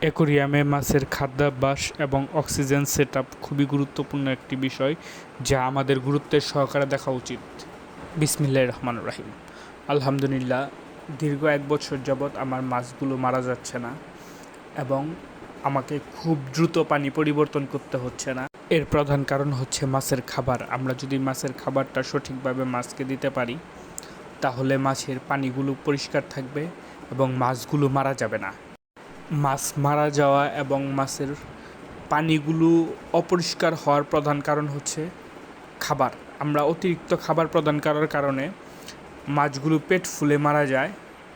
অ্যাকোরিয়ামে মাছের খাদ্যাভ্যাস এবং অক্সিজেন সেটআপ খুবই গুরুত্বপূর্ণ একটি বিষয় যা আমাদের গুরুত্বের সহকারে দেখা উচিত। বিসমিল্লাহ রহমান রাহিম। আলহামদুলিল্লাহ, দীর্ঘ এক বছর যাবৎ আমার মাছগুলো মারা যাচ্ছে না এবং আমাকে খুব দ্রুত পানি পরিবর্তন করতে হচ্ছে না। এর প্রধান কারণ হচ্ছে মাছের খাবার। আমরা যদি মাছের খাবারটা সঠিকভাবে মাছকে দিতে পারি, তাহলে মাছের পানিগুলো পরিষ্কার থাকবে এবং মাছগুলো মারা যাবে না। মাছ মারা যাওয়া এবং মাছের পানিগুলো অপরিষ্কার হওয়ার প্রধান কারণ হচ্ছে খাবার। আমরা অতিরিক্ত খাবার প্রদান করার কারণে মাছগুলো পেট ফুলে মারা যায়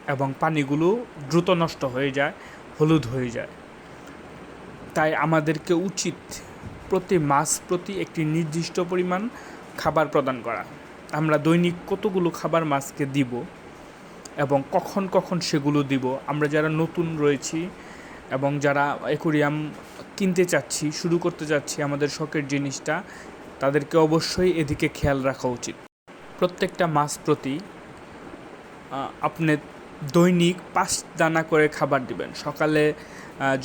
এবং পানিগুলো দ্রুত নষ্ট হয়ে যায়, হলুদ হয়ে যায়। তাই আমাদেরকে উচিত প্রতি মাছ প্রতি একটি নির্দিষ্ট পরিমাণ খাবার প্রদান করা। আমরা দৈনিক কতগুলো খাবার মাছকে দিব এবং কখন কখন সেগুলো দিব। আমরা যারা নতুন রয়েছি এবং যারা অ্যাকোরিয়াম কিনতে চাচ্ছি, শুরু করতে চাচ্ছি আমাদের শখের জিনিসটা, তাদেরকে অবশ্যই এদিকে খেয়াল রাখা উচিত। প্রত্যেকটা মাছ প্রতি আপনি দৈনিক পাঁচ দানা করে খাবার দিবেন। সকালে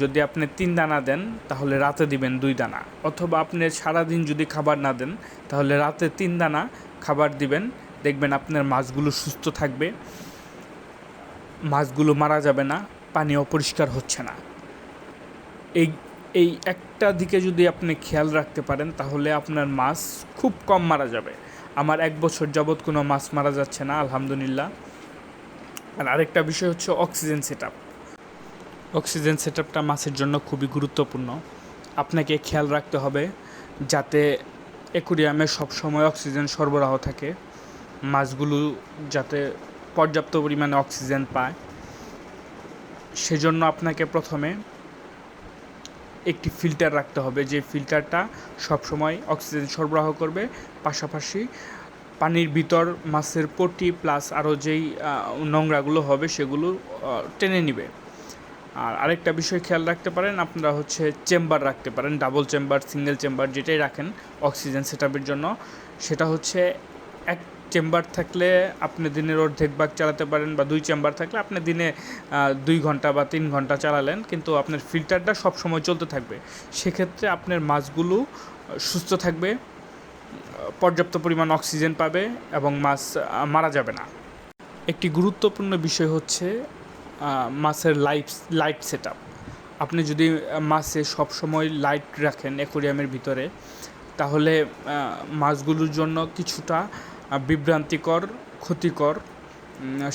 যদি আপনি তিন দানা দেন, তাহলে রাতে দিবেন দুই দানা। অথবা আপনি সারাদিন যদি খাবার না দেন, তাহলে রাতে তিন দানা খাবার দিবেন। দেখবেন আপনার মাছগুলো সুস্থ থাকবে। মাছগুলো মারা যাবে না পানি অপরিষ্কার হচ্ছে না। এই এই একটা দিকে যদি আপনি খেয়াল রাখতে পারেন, তাহলে আপনার মাছ খুব কম মারা যাবে। আমার এক বছর যাবৎ কোনো মাছ মারা যাচ্ছে না, আলহামদুলিল্লাহ। আর আরেকটা বিষয় হচ্ছে oxygen set up oxygen set আপটা মাছের জন্য খুবই গুরুত্বপূর্ণ। আপনাকে খেয়াল রাখতে হবে যাতে অ্যাকুরিয়ামে সবসময় অক্সিজেন সরবরাহ থাকে। মাছগুলো যাতে পর্যাপ্ত পরিমাণে অক্সিজেন পায়। সেজন্য আপনাকে প্রথমে একটি ফিল্টার রাখতে হবে। যে ফিল্টারটা সবসময় অক্সিজেন সরবরাহ করবে। পাশাপাশি পানির ভিতর মাছের পটি প্লাস আরও যেই নোংরাগুলো হবে সেগুলো টেনে নিবে। আর আরেকটা বিষয় খেয়াল রাখতে পারেন, আপনারা হচ্ছে চেম্বার রাখতে পারেন, ডাবল চেম্বার, সিঙ্গেল চেম্বার যেটাই রাখেন অক্সিজেন সেটআপের জন্য। সেটা হচ্ছে এক চেম্বার থাকলে আপনি দিনের অর্ধেক ভাগ চালাতে পারেন বা দুই চেম্বার থাকলে আপনি দিনে দুই ঘণ্টা বা তিন ঘণ্টা চালালেন, কিন্তু আপনার ফিল্টারটা সব সময় চলতে থাকবে। সেক্ষেত্রে আপনার মাছগুলো সুস্থ থাকবে পর্যাপ্ত পরিমাণ অক্সিজেন পাবে এবং মাছ মারা যাবে না। একটি গুরুত্বপূর্ণ বিষয় হচ্ছে মাছের লাইট লাইট সেট আপনি যদি মাছে সবসময় লাইট রাখেন অ্যাকোরিয়ামের ভিতরে, তাহলে মাছগুলোর জন্য কিছুটা বিভ্রান্তিকর, ক্ষতিকর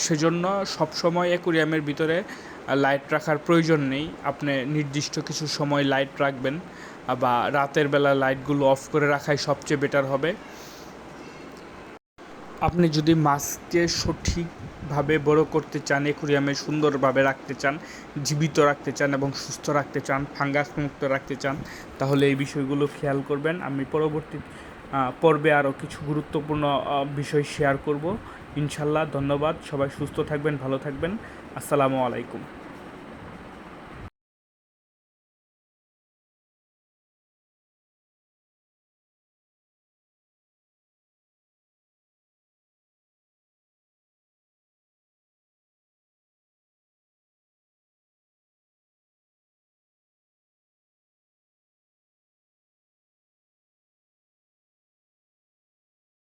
সেজন্য সবসময় অ্যাকোরিয়ামের ভিতরে লাইট রাখার প্রয়োজন নেই। আপনি নির্দিষ্ট কিছু সময় লাইট রাখবেন বা রাতের বেলা লাইটগুলো অফ করে রাখাই সবচেয়ে বেটার হবে। আপনি যদি মাছকে সঠিকভাবে বড় করতে চান একুরিয়ামে সুন্দরভাবে রাখতে চান, জীবিত রাখতে চান এবং সুস্থ রাখতে চান ফাঙ্গাস মুক্ত রাখতে চান, তাহলে এই বিষয়গুলো খেয়াল করবেন। আমি পরবর্তী পর্বে আরও কিছু গুরুত্বপূর্ণ বিষয় শেয়ার করব। ইনশাল্লাহ, ধন্যবাদ। সবাই সুস্থ থাকবেন, ভালো থাকবেন। আসসালামু আলাইকুম।